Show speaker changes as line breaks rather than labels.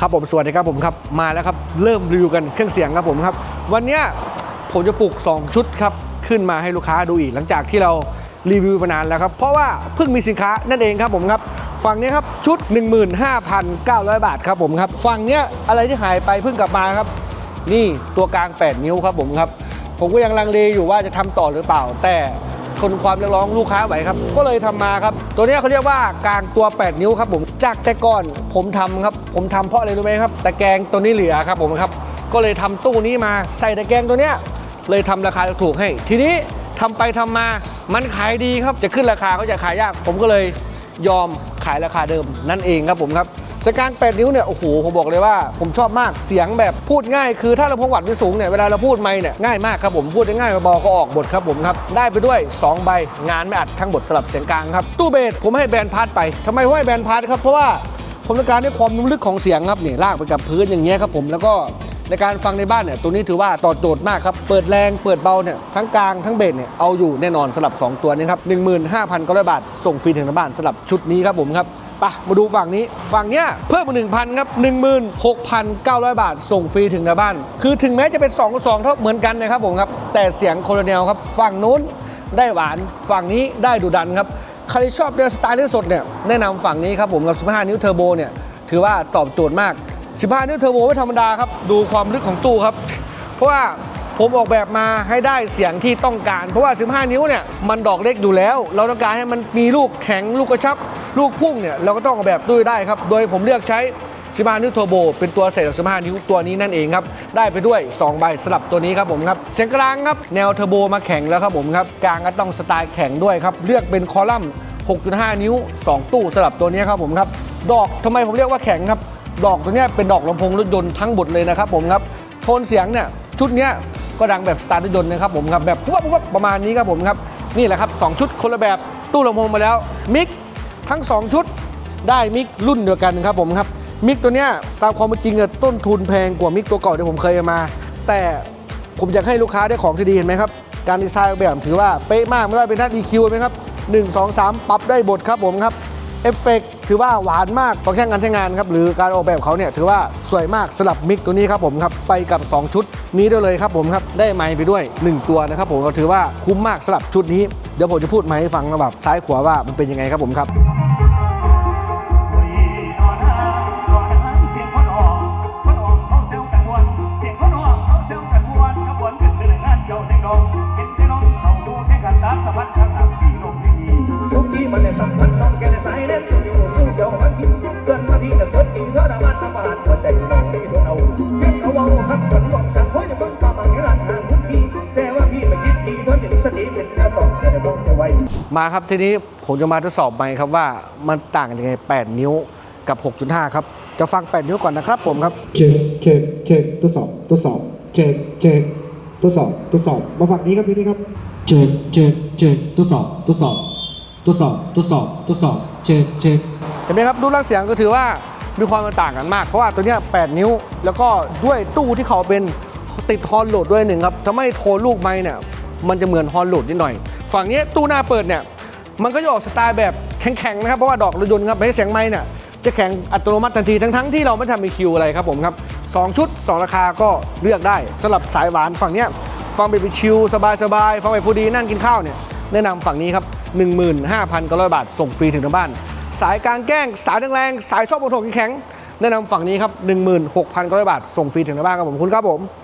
ครับผมสวัสดีครับผมครับมาแล้วครับเริ่มรีวิวกันเครื่องเสียงครับผมครับ วันนี้ผมจะปลุก 2 ชุดครับขึ้นมาให้ลูกค้าดูอีก หลังจากที่เรารีวิวมานานแล้วครับ เพราะว่าเพิ่งมีสินค้านั่นเองครับผมครับฝั่งนี้ครับชุด 15,900 บาทครับผมครับฝั่งเนี้ยอะไรที่หายไปเพิ่งกลับมาครับ นี่ตัวกลาง 8 นิ้วครับผมครับ ผมก็ยังลังเลอยู่ว่าจะทำต่อหรือเปล่า แต่ คนความเรียกร้องลูกค้าไหวครับ ก็เลยทำมาครับ ตัวนี้เขาเรียกว่ากลางตัว 8 นิ้วครับผม จากแต่ก่อนผมทำครับ ผมทำเพราะอะไรรู้ไหมครับ ตะแกรงตัวนี้เหลือครับผมครับ ก็เลยทำตู้นี้มาใส่ตะแกรงตัวเนี้ย เลยทำราคาถูกให้ ทีนี้ทำไปทำมา มันขายดีครับ จะขึ้นราคาก็จะขายยาก ผมก็เลยยอมขายราคาเดิมนั่นเองครับผมครับ สกาง8นิ้วเนี่ย โอ้โห ผมบอกเลยว่าผมชอบมากเสียงแบบพูดง่าย คือถ้าเราพงวัดไม่สูงเนี่ย เวลาเราพูดไม่เนี่ย ง่ายมากครับผมพูดง่ายเบาๆก็ออกบทครับผมครับ ได้ไปด้วย 2 ใบงานไม่อัดทั้งบทสลับเสียงกลางครับ ตู้เบสผมให้แบรนด์พาร์ทไปทำไมผมให้แบรนด์พาร์ทครับเพราะว่าผมต้องการให้ความนุ่มลึกของเสียงครับเนี่ยลากไปกับพื้นอย่างเงี้ยครับผมแล้วก็ในการฟังในบ้านเนี่ยตัวนี้ถือว่าตอบโจทย์มากครับ เปิดแรงเปิดเบาเนี่ยทั้งกลางทั้งเบสเนี่ยเอาอยู่แน่นอนสำหรับ 2 ตัวนี้ครับ15,900 บาท ส่งฟรีถึงหน้าบ้านสำหรับชุดนี้ครับผมครับ ปะมาดูฝั่งนี้ ฝั่งเนี้ยเพิ่มมา1,000ครับ16,900 บาท ส่งฟรีถึงหน้าบ้าน คือถึงแม้จะเป็น2กับ2เท่าเหมือนกันนะครับผมครับ แต่เสียงโคโลเนลครับ ฝั่งนู้นได้หวาน ฝั่งนี้ได้ดุดันครับ ใครชอบเดินสไตล์เล่นสดเนี่ย แนะนำฝั่งนี้ครับผมกับ 15 นิ้วเทอร์โบเนี่ย ถือว่าตอบโจทย์มาก 15 นิ้วเทอร์โบไม่ธรรมดาครับ ดูความลึกของตู้ครับ เพราะว่าผมออกแบบมาให้ได้เสียงที่ต้องการ เพราะว่า 15 นิ้วเนี่ย มันดอกเล็กอยู่แล้ว เราต้องการให้มันมีลูกแข็งลูกกระชับ ลูกพุ่งเนี่ยเราก็ต้องออกแบบด้วยได้ครับ โดยผมเลือกใช้15นิ้วเทอร์โบเป็นตัวเศษของ15นิ้วตัวนี้นั่นเองครับ ได้ไปด้วย 2 ใบสลับตัวนี้ครับผมครับ เสียงกลางครับแนวเทอร์โบมาแข็งแล้วครับผมครับกลางก็ต้องสไตล์แข็งด้วยครับ เลือกเป็นคอลัมน์ 6.5 นิ้ว 2 ตู้สลับตัวนี้ครับผมครับ ดอกทำไมผมเรียกว่าแข็งครับ ดอกตัวนี้เป็นดอกลำโพงรถยนต์ทั้งหมดเลยนะครับผมครับ โทนเสียงเนี่ยชุดนี้ก็ดังแบบสไตล์รถยนต์นะครับผมครับแบบปุ๊บปุ๊บประมาณนี้ครับผมครับนี่แหละครับสองชุดคนละแบบตู้ลำโพงมาแล้วมิก ทั้งสองชุดได้มิกรุ่นเดียวกันครับผมครับมิกตัวเนี้ยตามความเป็นจริงอะต้นทุนแพงกว่ามิกตัวเก่าที่ผมเคยมา แต่ผมอยากให้ลูกค้าได้ของที่ดีเห็นไหมครับ การดีไซน์ออกแบบถือว่าเป๊ะมากไม่ว่าเป็นหน้า EQ ไหมครับ1 2 3 ปรับได้บทครับผมครับเอฟเฟกถือว่าหวานมากฟังก์ชันการใช้งานครับหรือการออกแบบเขาเนี่ยถือว่าสวยมากสลับมิกตัวนี้ครับผมครับไปกับ 2 ชุดนี้ได้เลยครับผมครับได้ไมค์ไปด้วย 1 ตัวนะครับผมก็ถือว่าคุ้มมากสลับชุดนี้เดี๋ยวผมจะพูดมาให้ฟังนะแบบซ้ายขวาว่ามันเป็นยังไงครับผมครับ
สัมพันธ์น้องแกได้สายเล่นสู้อยู่สู้เจ้ามันกินส่วนมาที่น่ะสดอีเธอละมันละบาดหัวใจน้องนี่ทนเอาเพียงเขาเอาหักกันบอกสั่งเฮ้ยอย่าเพิ่งเข้ามาในร้านห่างทุกทีแต่ว่าพี่ไม่คิดดีเธอถึงสติเป็นกระบอกจะได้บอกจะไว้
มาครับทีนี้ผมจะมาทดสอบไมค์ครับว่ามันต่างกันยังไง 8 นิ้วกับ 6.5 ครับ จะฟัง 8 นิ้วก่อนนะครับผมครับ
เช็คเช็คเช็คทดสอบทดสอบเช็คเช็คทดสอบทดสอบมาฝั่งนี้ครับทีนี้ครับเช็คเช็คเช็คทดสอบทดสอบ ทดสอบทดสอบทดสอบเช็คเช็ค
เห็นไหมครับรูปลักษณ์เสียงก็ถือว่ามีความแตกต่างกันมาก เพราะว่าตัวนี้8นิ้ว แล้วก็ด้วยตู้ที่เขาเป็นติดฮอลโหลดด้วยหนึ่งครับทำให้โทนลูกไม้เนี่ยมันจะเหมือนฮอลโหลดนิดหน่อย ฝั่งนี้ตู้หน้าเปิดเนี่ยมันก็จะออกสไตล์แบบแข็งๆนะครับเพราะว่าดอกรถยนต์ครับไม่ให้เสียงไม้เนี่ยจะแข็งอัตโนมัติทันทีทั้งๆที่เราไม่ทำมีคิวอะไรครับผมครับสองชุดสองราคาก็เลือกได้สำหรับสายหวานฝั่งเนี้ยฟังไปไปชิลสบายๆฟังไปพอดีนั่งกินข้าวเนี่ย แนะนำฝั่งนี้ครับ 15,900 บาท ส่งฟรีถึงหน้าบ้าน สายกลางแกล้ง สายแรงๆสายชอบโมโทแข็งแนะนำฝั่งนี้ครับ16,900 บาท ส่งฟรีถึงหน้าบ้านครับผมคุณครับผม